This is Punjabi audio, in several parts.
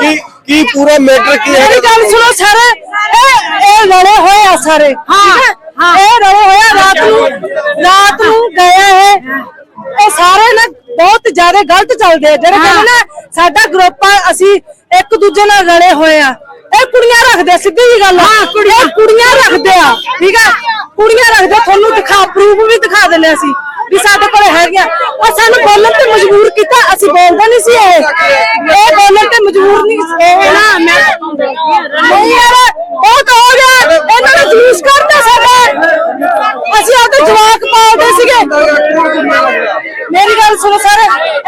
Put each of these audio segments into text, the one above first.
ਕੀ ਕੀ ਪੂਰਾ ਮੈਟਰ ਕੀ ਹੈ? ਮੇਰੀ ਗੱਲ ਸੁਣੋ ਸਰ। ਇਹ ਇਹ ਲੜੇ ਹੋਏ ਆ ਸਾਰੇ ਹਾਂ? ਇਹ ਲੜੇ ਹੋਏ ਆ ਰਾਤ ਨੂੰ ਰਾਤ ਨੂੰ ਗਏ ਇਹ ਇਹ ਸਾਰੇ ਨਾ ਬਹੁਤ ਜ਼ਿਆਦਾ ਗਲਤ ਚੱਲਦੇ ਆ। ਜਿਹੜੇ ਕਹਿੰਦੇ ਨਾ ਸਾਡਾ ਗਰੁੱਪ ਆ ਅਸੀਂ ਇੱਕ ਦੂਜੇ ਨਾਲ ਲੜੇ ਹੋਏ ਆ। ਇਹ ਕੁੜੀਆਂ ਰੱਖਦੇ ਸਿੱਧੀ ਜੀ ਗੱਲ ਆ। ਇਹ ਕੁੜੀਆਂ ਰੱਖਦੇ ਆ ਠੀਕ ਆ? ਕੁੜੀਆਂ ਰੱਖਦੇ ਤੁਹਾਨੂੰ ਦਿਖਾ ਪ੍ਰੂਫ ਵੀ ਦਿਖਾ ਦਿੰਦੇ ਅਸੀਂ ਵੀ ਸਾਡੇ ਕੋਲੇ ਹੈਗੀਆਂ। ਉਹ ਸਾਨੂੰ ਬੋਲਣ ਤੇ ਮਜਬੂਰ ਕੀਤਾ ਅਸੀਂ ਬੋਲਦੇ ਨਹੀਂ ਸੀ ਇਹ। ਇਹ ਬੋਲਣ ਤੇ ਮਜਬੂਰ ਨਹੀਂ ਸੀ। ਇਹ ਨਾ ਮੈਂ ਨਹੀਂ ਯਾਰ ਬਹੁਤ ਹੋ ਗਿਆ। ਇਹਨਾਂ ਨੇ ਜੂਸ ਕਰਤਾ ਸਾਡੇ। ਅਸੀਂ ਆਪਦੇ ਜਵਾਕ ਪਾਲਦੇ ਸੀਗੇ। ਗੱਲ ਸੁਣੋ ਸਰ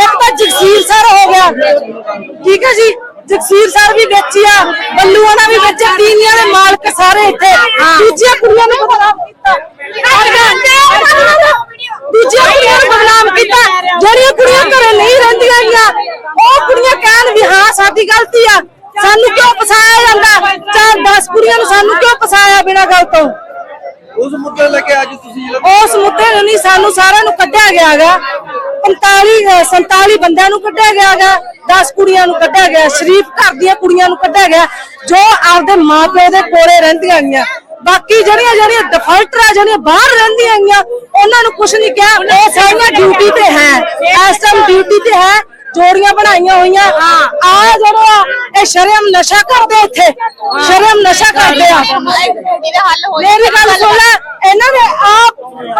ਇੱਕ ਤਾਂ ਜਗਸੀਰ ਸਰ ਹੋ ਗਿਆ। ਠੀਕ ਹੈ ਜੀ? ਜਗਸੀਰ ਸਰ ਵੀ ਵੇਚਿਆ ਬੱਲੂ ਉਹਨਾਂ ਵੀ ਵੇਚਿਆ ਤੀਨੀਆਂ ਦੇ ਮਾਲਕ ਸਾਰੇ ਇੱਥੇ। ਦੂਜੀਆਂ ਕੁੜੀਆਂ ਨੂੰ ਬਦਨਾਮ ਕੀਤਾ। ਦੂਜੀਆਂ ਕੁੜੀਆਂ ਨੂੰ ਬਦਨਾਮ ਕੀਤਾ। ਜਿਹੜੀਆਂ ਕੁੜੀਆਂ ਘਰੇ ਨਹੀਂ ਰਹਿੰਦੀਆਂ ਗੀਆਂ ਉਹ ਕੁੜੀਆਂ ਕਹਿਣ ਵੀ ਹਾਂ ਸਾਡੀ ਗਲਤੀ ਆ। ਸਾਨੂੰ ਕਿਉਂ ਫਸਾਇਆ ਜਾਂਦਾ? ਚਾਰ 10 ਕੁੜੀਆਂ ਨੂੰ ਸਾਨੂੰ ਕਿਉਂ ਫਸਾਇਆ ਬਿਨਾਂ ਗੱਲ ਤੋਂ? ਉਸ ਮੁੱਦੇ ਨੂੰ ਲੈ ਕੇ ਅੱਜ ਤੁਸੀਂ ਉਸ ਮੁੱਦੇ ਨੂੰ ਨਹੀਂ ਸਾਨੂੰ ਸਾਰਿਆਂ ਨੂੰ ਕੱਢਿਆ ਗਿਆਗਾ। 45 ਅਹ 47 ਬੰਦਿਆਂ ਨੂੰ ਕੱਢਿਆ ਗਿਆਗਾ 10 ਕੁੜੀਆਂ ਨੂੰ ਕੱਢਿਆ ਗਿਆ ਸ਼ਰੀਫ ਘਰ ਦੀਆਂ ਕੁੜੀਆਂ ਨੂੰ ਕੱਢਿਆ ਗਿਆ ਜੋ ਆਪਦੇ ਮਾਪਿਓ ਦੇ ਕੋਲੇ ਰਹਿੰਦੀਆਂ ਗਈਆਂ ਬਾਕੀ ਜਿਹੜੀਆਂ ਜਿਹੜੀਆਂ ਡਿਫਾਲਟਰ ਆ ਜਿਹੜੀਆਂ ਬਾਹਰ ਰਹਿੰਦੀਆਂ ਗਈਆਂ ਉਹਨਾਂ ਨੂੰ ਕੁਝ ਨਹੀਂ ਕਿਹਾ। ਉਹ ਸਾਰੀਆਂ ਡਿਊਟੀ ਤੇ ਹੈ। ਇਸ ਟਾਈਮ ਡਿਊਟੀ ਤੇ ਹੈ ਜੋੜੀਆਂ ਬਣਾਈਆਂ ਹੋਈਆਂ। ਆ ਜਿਹੜਾ ਇਹ ਸ਼ਰਮ ਨਸ਼ਾ ਕਰਦੇ ਇੱਥੇ। ਸ਼ਰਮ ਨਸ਼ਾ ਕਰਦੇ ਆ। ਮੇਰੀ ਗੱਲ ਸੁਣ ਇਹਨਾਂ ਨੇ ਆਪ